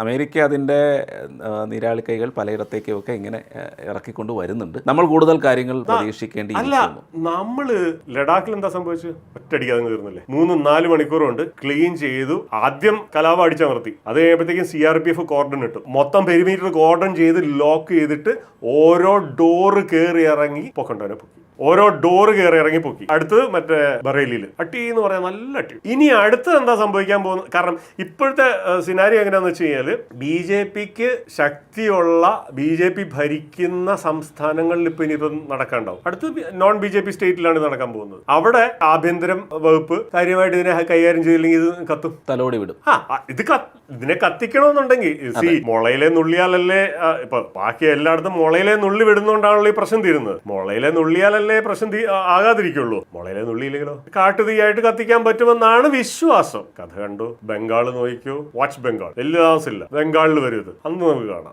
America അതിന്റെ നീരാളിക്കൈകൾ പലയിടത്തേക്കുമൊക്കെ ഇങ്ങനെ ഇറക്കിക്കൊണ്ട് വരുന്നുണ്ട്. നമ്മൾ കൂടുതൽ കാര്യങ്ങൾ പ്രതീക്ഷിക്കേണ്ടി അല്ല നമ്മൾ നമ്മൾ ലഡാക്കിൽ എന്താ സംഭവിച്ചത് ഒറ്റടിക്കാതെ തീർന്നില്ലേ? മൂന്ന് നാല് മണിക്കൂർ കൊണ്ട് ക്ലീൻ ചെയ്തു ആദ്യം കലാപം അടിച്ചമർത്തി. അത് കഴിയുമ്പോഴത്തേക്കും C R P F cordon ഇട്ടു. മൊത്തം പെരിമീറ്റർ കോർഡൺ ചെയ്ത് ലോക്ക് ചെയ്തിട്ട് ഓരോ ഡോറ് കയറി ഇറങ്ങി പൊക്കണ്ടവനെ പൊക്കി. ഓരോ ഡോറ് കയറി ഇറങ്ങി പൊക്കി. അടുത്തത് മറ്റേ ബറേലിയിൽ അട്ടി എന്ന് പറയാൻ നല്ല അട്ടി. ഇനി അടുത്തത് എന്താ സംഭവിക്കാൻ പോകുന്നത്? കാരണം ഇപ്പോഴത്തെ സിനാരി എങ്ങനെയാന്ന് വെച്ച് കഴിഞ്ഞാൽ ബി ജെ പിക്ക് ശക്തിയുള്ള ബി ജെ പി ഭരിക്കുന്ന സംസ്ഥാനങ്ങളിൽ ഇപ്പം ഇനിയിപ്പം നടക്കാണ്ടാവും. അടുത്ത് നോൺ ബി ജെ പി സ്റ്റേറ്റിലാണ് നടക്കാൻ പോകുന്നത്. അവിടെ ആഭ്യന്തരം വകുപ്പ് കാര്യമായിട്ട് ഇതിനെ കൈകാര്യം ചെയ്തില്ലെങ്കിൽ ഇത് കത്തും. തലോടി വിടും. ആ ഇത് ഇതിനെ കത്തിക്കണമെന്നുണ്ടെങ്കിൽ സി മുളയിലെ നുള്ളിയാലല്ലേ ഇപ്പൊ ബാക്കി എല്ലായിടത്തും മുളയിലെ നുള്ളി വിടുന്നോണ്ടാണല്ലോ ഈ പ്രശ്നം തീരുന്നത്. മുളയിലെ നുള്ളിയാലല്ലേ പ്രശ്നം ആകാതിരിക്കുള്ളൂ. മുളയിലെ നുള്ളിയില്ലെങ്കിലോ കാട്ടുതീയായിട്ട് കത്തിക്കാൻ പറ്റുമെന്നാണ് വിശ്വാസം. കഥ കണ്ടു. ബംഗാൾ നോക്കിക്കോ വാച്ച് ബംഗാൾ വലിയ താമസമില്ല ബംഗാളിൽ വരും ഇത് അന്ന് നമുക്ക് കാണാം.